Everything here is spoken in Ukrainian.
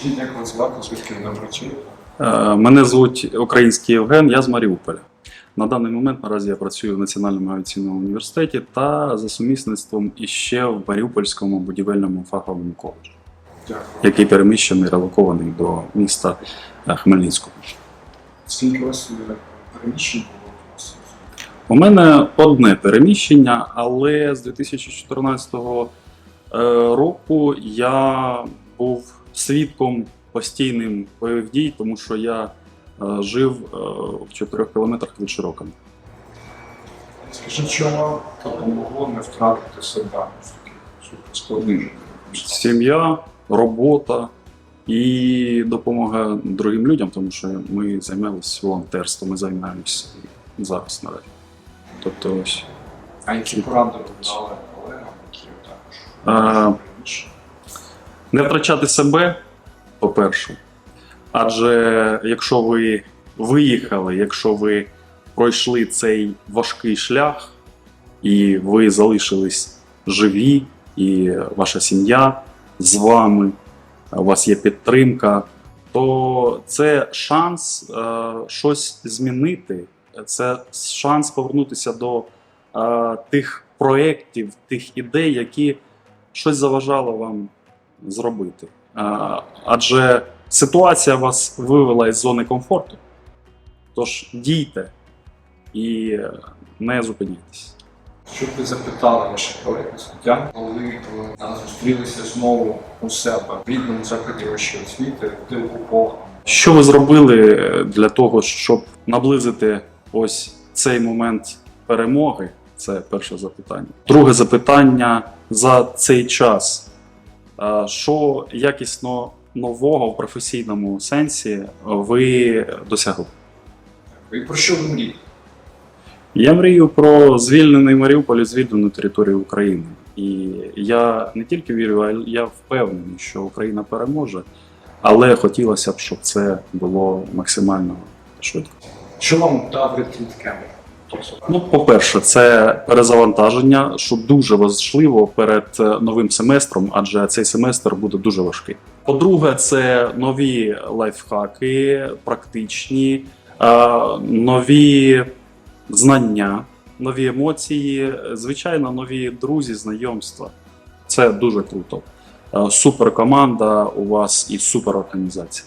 Скажіть, як вас звати, звідки ви працюєте? Е, Мене звуть Український Євген, я з Маріуполя. На даний момент наразі я працюю в Національному авіаційному університеті та за сумісництвом іще в Маріупольському будівельному фаховому коледжі, Дякую. який переміщений, релокований до міста е, Хмельницького. Скільки у вас е, переміщень було у мене одне переміщення, але з 2014 е, року я був свідком постійним бойових дій, тому що я е, жив е, в 4 кілометрах від Широкина. Скажіть, вам допомогло не втратити себе такий Сім'я, робота і допомога другим людям, тому що ми займалися волонтерством, ми займаємося зараз наразі. Тобто ось. А які поради дали колегам, які також Е? Не втрачати себе, по-перше. Адже якщо ви виїхали, якщо ви пройшли цей важкий шлях, і ви залишились живі, і ваша сім'я з вами, у вас є підтримка, то це шанс е, щось змінити, це шанс повернутися до е, тих проєктів, тих ідей, які щось заважало вам зробити. Адже ситуація вас вивела із зони комфорту. Тож дійте і не зупиняйтесь. Що б ви запитали ваших колег освітян, коли ви зустрілися знову у себе в рідному закладі вищої освіти, де окуповано? Що ви зробили для того, щоб наблизити ось цей момент перемоги? Це перше запитання. Друге запитання за цей час. А, Що якісно нового в професійному сенсі ви досягли? І про що ви мрієте? Я мрію про звільнений Маріуполь і звільнену територію України. І я не тільки вірю, а я впевнений, що Україна переможе, але хотілося б, щоб це було максимально швидко. Що вам дав відкрит Кемер? Ну, по-перше, це перезавантаження, що дуже важливо перед е, новим семестром, адже цей семестр буде дуже важкий. По-друге, це нові лайфхаки, практичні, е, нові знання, нові емоції, звичайно, нові друзі, знайомства. Це дуже круто. Е, Суперкоманда у вас і суперорганізація.